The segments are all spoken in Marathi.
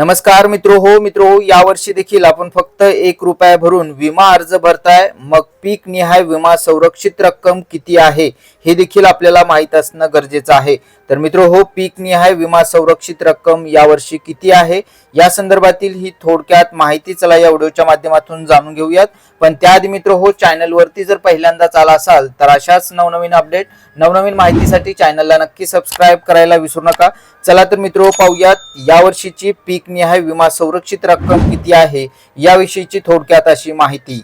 नमस्कार मित्र हो मित्र हो यावर्षी देखील आपण फक्त एक रुपया भरून विमा अर्ज भरताय. मग पीक निहाय विमा संरक्षित रक्कम किती आहे हे देखील आपल्याला माहीत असणं गरजेचं आहे. तर मित्र हो पीक निहाय विमा संरक्षित रक्कम यावर्षी किती आहे? या संदर्भातील ही थोडक्यात माहिती चला या व्हिडिओच्या माध्यमातून जाणून घेऊयात. पण त्याआधी मित्र हो चॅनलवरती जर पहिल्यांदाच आला असाल तर अशाच नवनवीन अपडेट नवनवीन माहितीसाठी चॅनलला नक्की सबस्क्राईब करायला विसरू नका. चला तर मित्र पाहूयात यावर्षीची पीक निहाय विमा संरक्षित रक्कम किती आहे याविषयीची थोडक्यात अशी माहिती.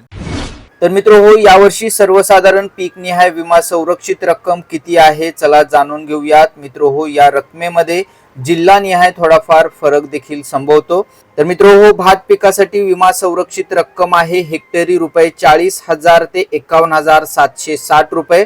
तर मित्र हो यावर्षी सर्वसाधारण पीक निहाय विमा संरक्षित रक्कम किती आहे चला जाणून घेऊयात. मित्र हो या रकमेमध्ये जिल्हा निहाय थोडाफार फरक देखील संभवतो. तर मित्र हो भात पिकासाठी विमा संरक्षित रक्कम आहे हेक्टरी रुपये चाळीस हजार ते एकावन्न हजार सातशे साठ रुपये.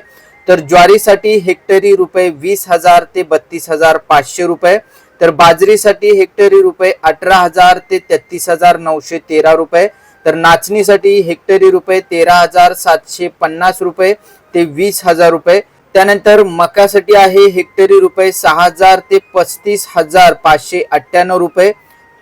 तर ज्वारीसाठी हेक्टरी रुपये वीस हजार ते बत्तीस हजार पाचशे रुपये. तर बाजरीसाठी हेक्टरी रुपये अठरा हजार ते तेहतीस हजार नऊशे तेरा रुपये. तर नाचणीसाठी हेक्टरी रुपये तेरा हजार सातशे पन्नास रुपये ते वीस हजार रुपये. त्यानंतर मकासाठी आहे हेक्टरी रुपये सहा हजार ते पस्तीस हजार पाचशे अठ्ठ्याण्णव रुपये.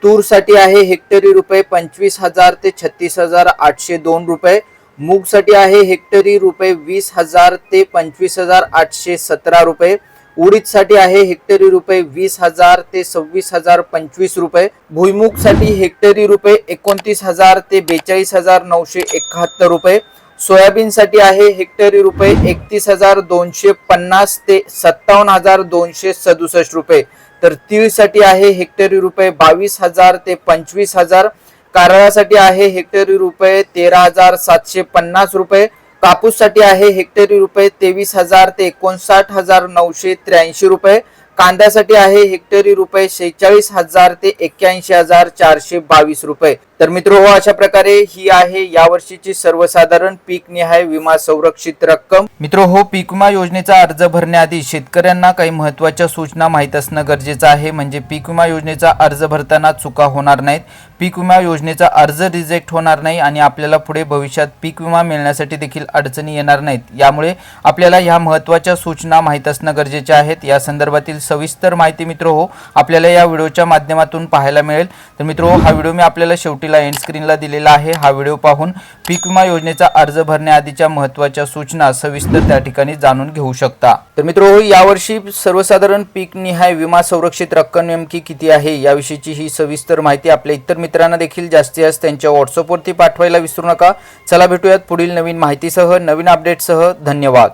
तूरसाठी आहे हेक्टरी रुपये पंचवीस हजार ते छत्तीस हजार आठशे दोन रुपये. मूगसाठी आहे हेक्टरी रुपये वीस हजार ते पंचवीस हजार आठशे सतरा रुपये. उडीदसाठी आहे हेक्टरी रुपये वीस हजार ते सव्वीस हजार पंचवीस रुपये. भुईमुगसाठी हेक्टरी रुपये एकोणतीस हजार ते बेचाळीस हजार नऊशे एकाहत्तर रुपये. सोयाबीनसाठी आहे हेक्टरी रुपये एकतीस हजार दोनशे पन्नास ते सत्तावन्न हजार दोनशे सदुसष्ट रुपये. तर तीळसाठी आहे हेक्टरी रुपये बावीस हजार ते पंचवीस हजार. कारळासाठी आहे हेक्टरी रुपये तेरा हजार सातशे पन्नास रुपये. कापूससाठी आहे हेक्टरी रुपये तेवीस हजार ते एकोणसाठ हजार नऊशे त्र्याऐंशी रुपये. कांद्यासाठी आहे हेक्टरी रुपये शेहेचाळीस हजार ते एक्क्याऐंशी हजार चारशे बावीस रुपये. तर मित्र हो अशा प्रकारे ही आहे यावर्षीची सर्वसाधारण पीक निहाय विमा संरक्षित रक्कम. मित्र हो पीक विमा योजनेचा अर्ज भरण्याआधी शेतकऱ्यांना काही महत्त्वाच्या सूचना माहीत असणं गरजेचं आहे. म्हणजे पीक विमा योजनेचा अर्ज भरताना चुका होणार नाहीत. पीक विमा योजनेचा अर्ज रिजेक्ट होणार नाही आणि आपल्याला पुढे भविष्यात पीक विमा मिळण्यासाठी देखील अडचणी येणार नाहीत. यामुळे आपल्याला ह्या महत्त्वाच्या सूचना माहीत असणं गरजेचे आहेत. या संदर्भातील सविस्तर माहिती मित्र हो आपल्याला या व्हिडिओच्या माध्यमातून पाहायला मिळेल. तर मित्र हो हा व्हिडिओ मी आपल्याला शेवटी शेवटीला एंड स्क्रीनला दिलेला आहे. हा व्हिडिओ पाहून पीक विमा योजनेचा अर्ज भरण्याआधीच्या महत्त्वाच्या सूचना सविस्तर त्या ठिकाणी जाणून घेऊ शकता. तर मित्र यावर्षी सर्वसाधारण पीक निहाय विमा संरक्षित रक्कम नेमकी किती आहे? याविषयीची ही सविस्तर माहिती आपल्या इतर मित्रांना देखील जास्तीत जास्त त्यांच्या व्हॉट्सअपवरती पाठवायला विसरू नका. चला भेटूयात पुढील नवीन माहितीसह नवीन अपडेटसह धन्यवाद.